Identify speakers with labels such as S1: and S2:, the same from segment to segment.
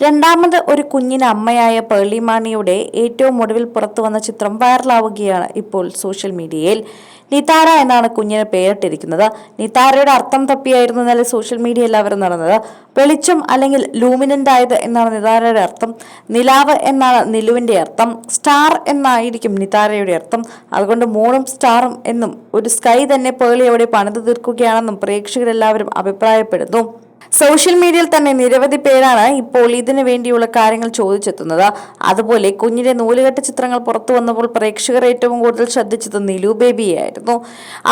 S1: രണ്ടാമത് ഒരു കുഞ്ഞിന് അമ്മയായ പേർളിമാണിയുടെ ഏറ്റവും ഒടുവിൽ പുറത്തു വന്ന ചിത്രം വൈറലാവുകയാണ് ഇപ്പോൾ സോഷ്യൽ മീഡിയയിൽ. നിതാര എന്നാണ് കുഞ്ഞിന് പേരിട്ടിരിക്കുന്നത്. നിതാരയുടെ അർത്ഥം തപ്പിയായിരുന്നു ഇന്നലെ സോഷ്യൽ മീഡിയ എല്ലാവരും നടന്നത്. വെളിച്ചം അല്ലെങ്കിൽ ലൂമിനന്റ് ആയത് എന്നാണ് നിതാരയുടെ അർത്ഥം. നിലാവ് എന്നാണ് നിലുവിന്റെ അർത്ഥം. സ്റ്റാർ എന്നായിരിക്കും നിതാരയുടെ അർത്ഥം. അതുകൊണ്ട് മൂണും സ്റ്റാറും എന്നും ഒരു സ്കൈ തന്നെ പേളിയോടെ പണിതു തീർക്കുകയാണെന്നും പ്രേക്ഷകരെല്ലാവരും അഭിപ്രായപ്പെടുന്നു. സോഷ്യൽ മീഡിയയിൽ തന്നെ നിരവധി പേരാണ് ഇപ്പോൾ ഇതിനു വേണ്ടിയുള്ള കാര്യങ്ങൾ ചോദിച്ചെത്തുന്നത്. അതുപോലെ കുഞ്ഞിന്റെ നൂലുകെട്ട ചിത്രങ്ങൾ പുറത്തു വന്നപ്പോൾ പ്രേക്ഷകർ ഏറ്റവും കൂടുതൽ ശ്രദ്ധിച്ചത് നിലു ബേബിയായിരുന്നു.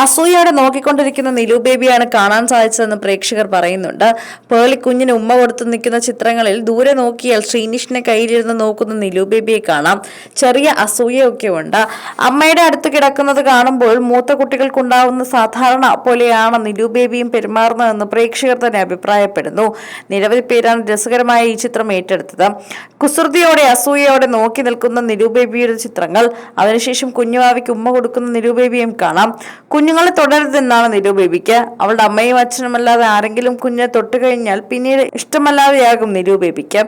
S1: അസൂയോടെ നോക്കിക്കൊണ്ടിരിക്കുന്ന നിലു ബേബിയാണ് കാണാൻ സാധിച്ചതെന്ന് പ്രേക്ഷകർ പറയുന്നുണ്ട്. പേളി കുഞ്ഞിന് ഉമ്മ കൊടുത്തു നിൽക്കുന്ന ചിത്രങ്ങളിൽ ദൂരെ നോക്കിയാൽ ശ്രീനിഷിനെ കയ്യിലിരുന്ന് നോക്കുന്ന നിലു ബേബിയെ കാണാം. ചെറിയ അസൂയൊക്കെ ഉണ്ട്. അമ്മയുടെ അടുത്ത് കിടക്കുന്നത് കാണുമ്പോൾ മൂത്ത കുട്ടികൾക്കുണ്ടാവുന്ന സാധാരണ പോലെയാണ് നിലു ബേബിയും പെരുമാറുന്നതെന്ന് പ്രേക്ഷകർ തന്നെ അഭിപ്രായപ്പെടുന്നു. നിരവധി പേരാണ് രസകരമായ ഈ ചിത്രം ഏറ്റെടുത്തത്. കുസൃതിയോടെ അസൂയയോടെ നോക്കി നിൽക്കുന്ന നിലു ബേബിയുടെ ചിത്രങ്ങൾ. അതിനുശേഷം കുഞ്ഞുവാവിക്ക് ഉമ്മ കൊടുക്കുന്ന നിലു ബേബിയും കാണാം. കുഞ്ഞുങ്ങളെ തുടരുതെന്നാണ് നിലു ബേബിക്ക് അവളുടെ അമ്മയും അച്ഛനുമല്ലാതെ ആരെങ്കിലും കുഞ്ഞിനെ തൊട്ട് കഴിഞ്ഞാൽ പിന്നീട് ഇഷ്ടമല്ലാതെയാകും നിലു ബേബിക്ക്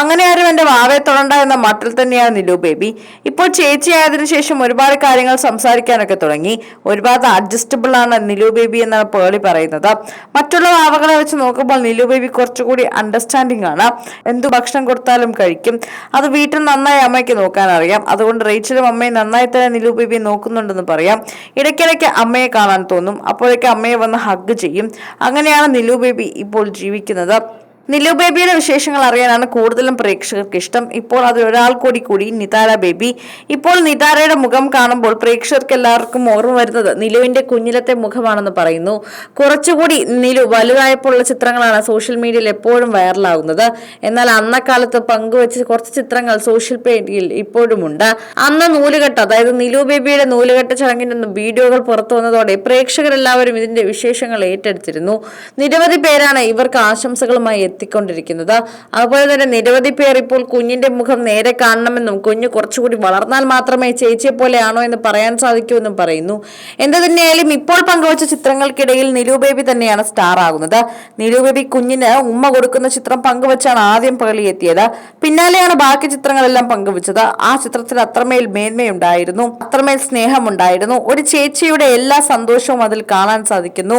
S1: അങ്ങനെ ആരും എന്റെ വാവയെ തൊടണ്ട എന്ന മട്ടിൽ തന്നെയാണ് നിലു ബേബി ഇപ്പോൾ ചേച്ചിയായതിനു ശേഷം ഒരുപാട് കാര്യങ്ങൾ സംസാരിക്കാനൊക്കെ തുടങ്ങി. ഒരുപാട് അഡ്ജസ്റ്റബിൾ ആണ് നിലു ബേബി എന്നാണ് പേളി പറയുന്നത്. മറ്റുള്ള വാവകളെ വെച്ച് നോക്കുമ്പോൾ നിലു ബേബി കുറച്ചുകൂടി അണ്ടർസ്റ്റാൻഡിങ് ആണ്. എന്തു ഭക്ഷണം കൊടുത്താലും കഴിക്കും. അത് വീട്ടിൽ നന്നായി അമ്മയ്ക്ക് നോക്കാൻ അറിയാം. അതുകൊണ്ട് റേച്ചലും അമ്മയും നന്നായി തന്നെ നിലു ബേബിയെ നോക്കുന്നുണ്ടെന്ന് പറയാം. ഇടയ്ക്കിടയ്ക്ക് അമ്മയെ കാണാൻ തോന്നും. അപ്പോഴേക്ക് അമ്മയെ വന്ന് ഹഗ് ചെയ്യും. അങ്ങനെയാണ് നിലു ബേബി ഇപ്പോൾ ജീവിക്കുന്നത്. നിലു ബേബിയുടെ വിശേഷങ്ങൾ അറിയാനാണ് കൂടുതലും പ്രേക്ഷകർക്ക് ഇഷ്ടം. ഇപ്പോൾ അത് ഒരാൾ കൂടി കൂടി നിതാര ബേബി. ഇപ്പോൾ നിതാരയുടെ മുഖം കാണുമ്പോൾ പ്രേക്ഷകർക്ക് എല്ലാവർക്കും ഓർമ്മ വരുന്നത് നിലുവിന്റെ കുഞ്ഞിലത്തെ മുഖമാണെന്ന് പറയുന്നു. കുറച്ചുകൂടി നിലു വലുതായപ്പോഴുള്ള ചിത്രങ്ങളാണ് സോഷ്യൽ മീഡിയയിൽ എപ്പോഴും വൈറലാകുന്നത് എന്നാൽ അന്നക്കാലത്ത് പങ്കുവച്ച് കുറച്ച് ചിത്രങ്ങൾ സോഷ്യൽ മീഡിയയിൽ ഇപ്പോഴുമുണ്ട്. അന്ന് നൂലുകെട്ട് അതായത് നിലു ബേബിയുടെ നൂലുകെട്ട് ചടങ്ങിന്റെ വീഡിയോകൾ പുറത്തു വന്നതോടെ പ്രേക്ഷകരെല്ലാവരും ഇതിന്റെ വിശേഷങ്ങൾ ഏറ്റെടുത്തിരുന്നു. നിരവധി പേരാണ് ഇവർക്ക് ആശംസകളുമായി എത്തിക്കൊണ്ടിരിക്കുന്നത് അതുപോലെ തന്നെ നിരവധി പേർ ഇപ്പോൾ കുഞ്ഞിന്റെ മുഖം നേരെ കാണണമെന്നും കുഞ്ഞ് കുറച്ചുകൂടി വളർന്നാൽ മാത്രമേ ചേച്ചിയെ പോലെയാണോ എന്ന് പറയാൻ സാധിക്കൂ എന്നും പറയുന്നു. എന്ത് തന്നെയായാലും ഇപ്പോൾ പങ്കുവച്ച ചിത്രങ്ങൾക്കിടയിൽ നിരൂബേബി ബേബി തന്നെയാണ് സ്റ്റാർ ആകുന്നത്. നിരൂബേബി ബേബി കുഞ്ഞിന് ഉമ്മ കൊടുക്കുന്ന ചിത്രം പങ്കുവച്ചാണ് ആദ്യം പകലിയെത്തിയത് പിന്നാലെയാണ് ബാക്കി ചിത്രങ്ങളെല്ലാം പങ്കുവച്ചത്. ആ ചിത്രത്തിൽ അത്രമേൽ മേന്മയുണ്ടായിരുന്നു. അത്രമേൽ സ്നേഹമുണ്ടായിരുന്നു. ഒരു ചേച്ചിയുടെ എല്ലാ സന്തോഷവും അതിൽ കാണാൻ സാധിക്കുന്നു.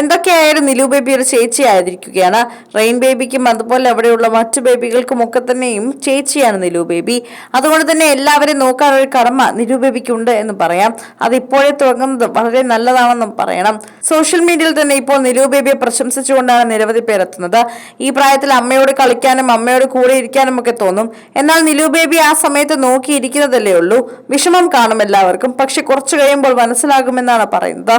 S1: എന്തൊക്കെയായാലും നിലു ബേബി ഒരു ചേച്ചി ആയിരിക്കുകയാണ് റെയിൻ ബേബിക്കും അതുപോലെ അവിടെയുള്ള മറ്റു ബേബികൾക്കും ഒക്കെ തന്നെയും ചേച്ചിയാണ് നിലു ബേബി. അതുകൊണ്ട് തന്നെ എല്ലാവരെയും നോക്കാനൊരു കടമ നിലു ബേബിക്കുണ്ട് എന്ന് പറയാം. അത് ഇപ്പോഴേ തുടങ്ങുന്നത് വളരെ നല്ലതാണെന്നും പറയണം. സോഷ്യൽ മീഡിയയിൽ തന്നെ ഇപ്പോൾ നിലു ബേബിയെ പ്രശംസിച്ചുകൊണ്ടാണ് നിരവധി പേർ എത്തുന്നത് ഈ പ്രായത്തിൽ അമ്മയോട് കളിക്കാനും അമ്മയോട് കൂടെ ഇരിക്കാനും ഒക്കെ തോന്നും. എന്നാൽ നിലു ബേബി ആ സമയത്ത് നോക്കിയിരിക്കുന്നതല്ലേ ഉള്ളൂ. വിഷമം കാണും എല്ലാവർക്കും. പക്ഷെ കുറച്ചു കഴിയുമ്പോൾ മനസ്സിലാകുമെന്നാണ് പറയുന്നത്.